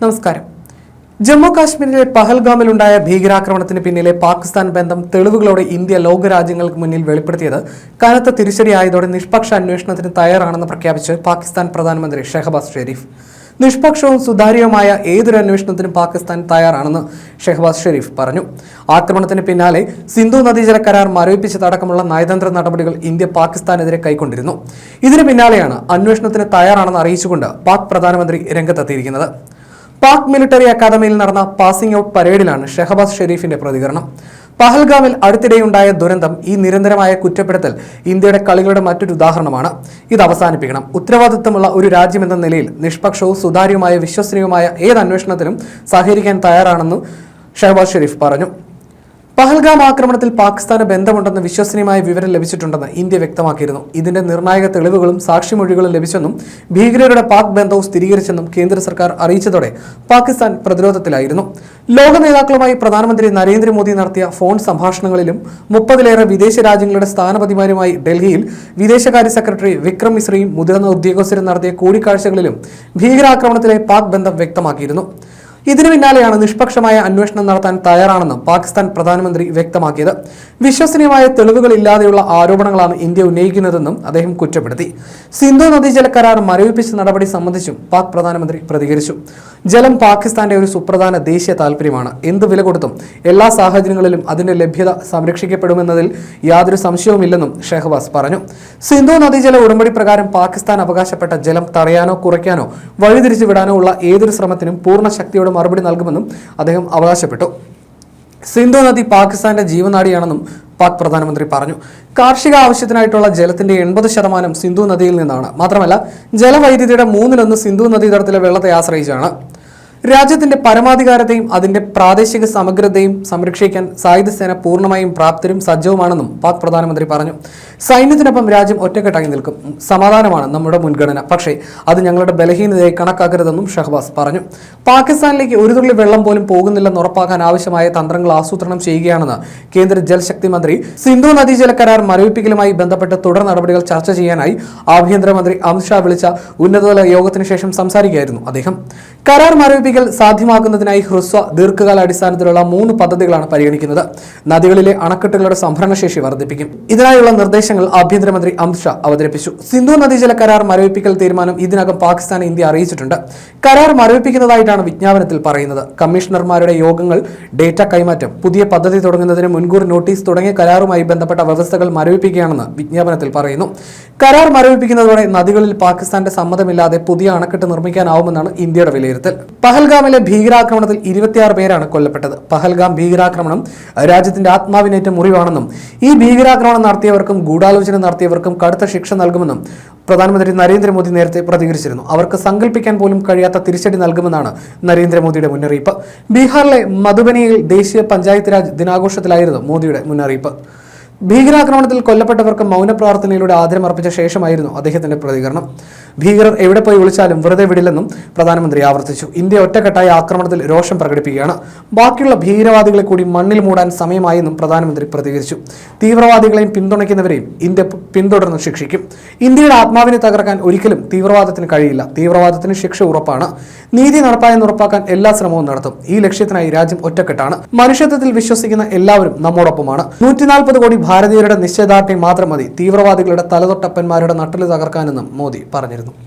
നമസ്കാരം. ജമ്മു കാശ്മീരിലെ പഹൽഗാമിലുണ്ടായ ഭീകരാക്രമണത്തിന് പിന്നിലെ പാകിസ്ഥാൻ ബന്ധം തെളിവുകളോടെ ഇന്ത്യ ലോകരാജ്യങ്ങൾക്ക് മുന്നിൽ വെളിപ്പെടുത്തിയത് കനത്ത തിരിച്ചടിയായതോടെ നിഷ്പക്ഷ അന്വേഷണത്തിന് തയ്യാറാണെന്ന് പ്രഖ്യാപിച്ച് പാകിസ്ഥാൻ പ്രധാനമന്ത്രി ഷെഹബാസ് ഷെരീഫ്. നിഷ്പക്ഷവും സുതാര്യവുമായ ഏതൊരു അന്വേഷണത്തിനും പാകിസ്ഥാൻ തയ്യാറാണെന്ന് ഷെഹബാസ് ഷെരീഫ് പറഞ്ഞു. ആക്രമണത്തിന് പിന്നാലെ സിന്ധു നദീജല കരാർ മരവിപ്പിച്ചതടക്കമുള്ള നയതന്ത്ര നടപടികൾ ഇന്ത്യ പാകിസ്ഥാനെതിരെ കൈക്കൊണ്ടിരുന്നു. ഇതിന് പിന്നാലെയാണ് അന്വേഷണത്തിന് തയ്യാറാണെന്ന് അറിയിച്ചുകൊണ്ട് പാക് പ്രധാനമന്ത്രി രംഗത്തെത്തിയിരിക്കുന്നത്. പാക് മിലിറ്ററി അക്കാദമിയിൽ നടന്ന പാസിംഗ് ഔട്ട് പരേഡിലാണ് ഷെഹബാസ് ഷെരീഫിന്റെ പ്രതികരണം. പഹൽഗാമിൽ അടുത്തിടെയുണ്ടായ ദുരന്തം ഈ നിരന്തരമായ കുറ്റപ്പെടുത്തൽ ഇന്ത്യയുടെ കളികളുടെ മറ്റൊരു ഉദാഹരണമാണ്. ഇത് അവസാനിപ്പിക്കണം. ഉത്തരവാദിത്തമുള്ള ഒരു രാജ്യമെന്ന നിലയിൽ നിഷ്പക്ഷവും സുതാര്യവുമായ വിശ്വസനീയവുമായ ഏത് അന്വേഷണത്തിനും സഹകരിക്കാൻ തയ്യാറാണെന്ന് ഷെഹബാസ് ഷെരീഫ് പറഞ്ഞു. പഹൽഗാം ആക്രമണത്തിൽ പാകിസ്ഥാന് ബന്ധമുണ്ടെന്ന് വിശ്വസനീയമായ വിവരം ലഭിച്ചിട്ടുണ്ടെന്ന് ഇന്ത്യ വ്യക്തമാക്കിയിരുന്നു. ഇതിന്റെ നിർണായക തെളിവുകളും സാക്ഷിമൊഴികളും ലഭിച്ചെന്നും ഭീകരരുടെ പാക് ബന്ധവും സ്ഥിരീകരിച്ചെന്നും കേന്ദ്ര സർക്കാർ അറിയിച്ചതോടെ പാകിസ്ഥാൻ പ്രതിരോധത്തിലായിരുന്നു. ലോക നേതാക്കളുമായി പ്രധാനമന്ത്രി നരേന്ദ്രമോദി നടത്തിയ ഫോൺ സംഭാഷണങ്ങളിലും മുപ്പതിലേറെ വിദേശ രാജ്യങ്ങളുടെ സ്ഥാനപതിമാരുമായി ഡൽഹിയിൽ വിദേശകാര്യ സെക്രട്ടറി വിക്രം മിശ്രയും മുതിർന്ന ഉദ്യോഗസ്ഥരും നടത്തിയ കൂടിക്കാഴ്ചകളിലും ഭീകരാക്രമണത്തിലെ പാക് ബന്ധം വ്യക്തമാക്കിയിരുന്നു. ഇതിനു പിന്നാലെയാണ് നിഷ്പക്ഷമായ അന്വേഷണം നടത്താൻ തയ്യാറാണെന്നും പാകിസ്ഥാൻ പ്രധാനമന്ത്രി വ്യക്തമാക്കിയത്. വിശ്വസനീയമായ തെളിവുകളില്ലാതെയുള്ള ആരോപണങ്ങളാണ് ഇന്ത്യ ഉന്നയിക്കുന്നതെന്നും അദ്ദേഹം കുറ്റപ്പെടുത്തി. സിന്ധു നദീജല കരാർ മരവിപ്പിച്ച നടപടി സംബന്ധിച്ചും പാക് പ്രധാനമന്ത്രി പ്രതികരിച്ചു. ജലം പാകിസ്ഥാന്റെ ഒരു സുപ്രധാന ദേശീയ താല്പര്യമാണ് എന്ത് വില കൊടുത്തും എല്ലാ സാഹചര്യങ്ങളിലും അതിന്റെ ലഭ്യത സംരക്ഷിക്കപ്പെടുമെന്നതിൽ യാതൊരു സംശയവുമില്ലെന്നും ഷെഹബാസ് പറഞ്ഞു. സിന്ധു നദീജല ഉടമ്പടി പ്രകാരം പാകിസ്ഥാൻ അവകാശപ്പെട്ട ജലം തടയാനോ കുറയ്ക്കാനോ വഴിതിരിച്ചു വിടാനോ ഉള്ള ഏതൊരു ശ്രമത്തിനും പൂർണ ശക്തിയോടെ മറുപടി നൽകുമെന്നും അദ്ദേഹം അവകാശപ്പെട്ടു. സിന്ധു നദി പാകിസ്ഥാന്റെ ജീവനാടിയാണെന്നും പാക് പ്രധാനമന്ത്രി പറഞ്ഞു. കാർഷിക ആവശ്യത്തിനായിട്ടുള്ള ജലത്തിന്റെ എൺപത് ശതമാനം സിന്ധു നദിയിൽ നിന്നാണ്. മാത്രമല്ല ജലവൈദ്യുതിയുടെ മൂന്നിലൊന്ന് സിന്ധു നദീതടത്തിലെ വെള്ളത്തെ ആശ്രയിച്ചാണ്. രാജ്യത്തിന്റെ പരമാധികാരത്തെയും അതിന്റെ പ്രാദേശിക സമഗ്രതയും സംരക്ഷിക്കാൻ സായുധ സേന പൂർണമായും പ്രാപ്തരും സജ്ജവുമാണെന്നും പാക് പ്രധാനമന്ത്രി പറഞ്ഞു. സൈന്യത്തിനൊപ്പം രാജ്യം ഒറ്റക്കെട്ടായി നിൽക്കും. സമാധാനമാണ് നമ്മുടെ മുൻഗണന. പക്ഷേ അത് ഞങ്ങളുടെ ബലഹീനതയെ കണക്കാക്കരുതെന്നും ഷഹബാസ് പറഞ്ഞു. പാകിസ്ഥാനിലേക്ക് ഒരു തുള്ളി വെള്ളം പോലും പോകുന്നില്ലെന്ന് ഉറപ്പാക്കാൻ ആവശ്യമായ തന്ത്രങ്ങൾ ആസൂത്രണം ചെയ്യുകയാണെന്ന് കേന്ദ്ര ജലശക്തി മന്ത്രി സിന്ധു നദീജല കരാർ മരവിപ്പിക്കലുമായി ബന്ധപ്പെട്ട് തുടർ നടപടികൾ ചർച്ച ചെയ്യാനായി ആഭ്യന്തരമന്ത്രി അമിത്ഷാ വിളിച്ച ഉന്നതതല യോഗത്തിന് ശേഷം സംസാരിക്കുകയായിരുന്നു അദ്ദേഹം. കരാർ മരവിപ്പിക്കൽ സാധ്യമാക്കുന്നതിനായി ഹ്രസ്വ ദീർഘകാല അടിസ്ഥാനത്തിലുള്ള മൂന്ന് പദ്ധതികളാണ് പരിഗണിക്കുന്നത്. നദികളിലെ അണക്കെട്ടുകളുടെ സംഭരണശേഷി വർദ്ധിപ്പിക്കും. ഇതിനായുള്ള നിർദ്ദേശങ്ങൾ ആഭ്യന്തരമന്ത്രി അമിത്ഷാ അവതരിപ്പിച്ചു. സിന്ധു നദീജല കരാർ മരവിപ്പിക്കൽ തീരുമാനം ഇതിനകം പാകിസ്ഥാൻ ഇന്ത്യ അറിയിച്ചിട്ടുണ്ട്. കരാർ മരവിപ്പിക്കുന്നതായിട്ടാണ് വിജ്ഞാപനത്തിൽ പറയുന്നത്. കമ്മീഷണർമാരുടെ യോഗങ്ങൾ ഡേറ്റ കൈമാറ്റം പുതിയ പദ്ധതി തുടങ്ങുന്നതിന് മുൻകൂർ നോട്ടീസ് തുടങ്ങിയ കരാറുമായി ബന്ധപ്പെട്ട വ്യവസ്ഥകൾ മരവിപ്പിക്കുകയാണെന്ന് വിജ്ഞാപനത്തിൽ പറയുന്നു. കരാർ മരവിപ്പിക്കുന്നതോടെ നദികളിൽ പാകിസ്ഥാന്റെ സമ്മതമില്ലാതെ പുതിയ അണക്കെട്ട് നിർമ്മിക്കാനാവുമെന്നാണ് ഇന്ത്യയുടെ വിലയിരുത്തൽ. പഹൽഗാമിലെ ഭീകരാക്രമണത്തിൽ ഇരുപത്തിയാറ് പേരാണ് കൊല്ലപ്പെട്ടത്. പഹൽഗാം ഭീകരാക്രമണം രാജ്യത്തിന്റെ ആത്മാവിനേറ്റ മുറിവാണെന്നും ഈ ഭീകരാക്രമണം നടത്തിയവർക്കും ഗൂഢാലോചന നടത്തിയവർക്കും കടുത്ത ശിക്ഷ നൽകുമെന്നും പ്രധാനമന്ത്രി നരേന്ദ്രമോദി നേരത്തെ പ്രതികരിച്ചിരുന്നു. അവർക്ക് സങ്കല്പിക്കാൻ പോലും കഴിയാത്ത തിരിച്ചടി നൽകുമെന്നാണ് നരേന്ദ്രമോദിയുടെ മുന്നറിയിപ്പ്. ബീഹാറിലെ മധുബനിയിൽ ദേശീയ പഞ്ചായത്ത് രാജ് ദിനാഘോഷത്തിലായിരുന്നു മോദിയുടെ മുന്നറിയിപ്പ്. ഭീകരാക്രമണത്തിൽ കൊല്ലപ്പെട്ടവർക്ക് മൗനപ്രാർത്ഥനയിലൂടെ ആദരമർപ്പിച്ച ശേഷമായിരുന്നു അദ്ദേഹത്തിന്റെ പ്രതികരണം. ഭീകരർ എവിടെ പോയി വിളിച്ചാലും വെറുതെ വിടില്ലെന്നും പ്രധാനമന്ത്രി ആവർത്തിച്ചു. ഇന്ത്യ ഒറ്റക്കെട്ടായ ആക്രമണത്തിൽ രോഷം പ്രകടിപ്പിക്കുകയാണ്. ബാക്കിയുള്ള ഭീകരവാദികളെ കൂടി മണ്ണിൽ മൂടാൻ സമയമായെന്നും പ്രധാനമന്ത്രി പ്രതികരിച്ചു. തീവ്രവാദികളെയും പിന്തുണയ്ക്കുന്നവരെയും ഇന്ത്യ പിന്തുടർന്ന് ശിക്ഷിക്കും. ഇന്ത്യയുടെ ആത്മാവിനെ തകർക്കാൻ ഒരിക്കലും തീവ്രവാദത്തിന് കഴിയില്ല. തീവ്രവാദത്തിന് ശിക്ഷ ഉറപ്പാണ്. നീതി നടപ്പായെന്ന് ഉറപ്പാക്കാൻ എല്ലാ ശ്രമവും നടത്തും. ഈ ലക്ഷ്യത്തിനായി രാജ്യം ഒറ്റക്കെട്ടാണ്. മനുഷ്യത്വത്തിൽ വിശ്വസിക്കുന്ന എല്ലാവരും നമ്മോടൊപ്പമാണ്. നൂറ്റിനാൽപ്പത് കോടി ഭാരതീയരുടെ നിശ്ചയദാർഢ്യം മാത്രം മതി. തീവ്രവാദികളുടെ തലതൊട്ടപ്പന്മാരുടെ നട്ടൽ തകർക്കാനെന്നും മോദി പറഞ്ഞിരുന്നു.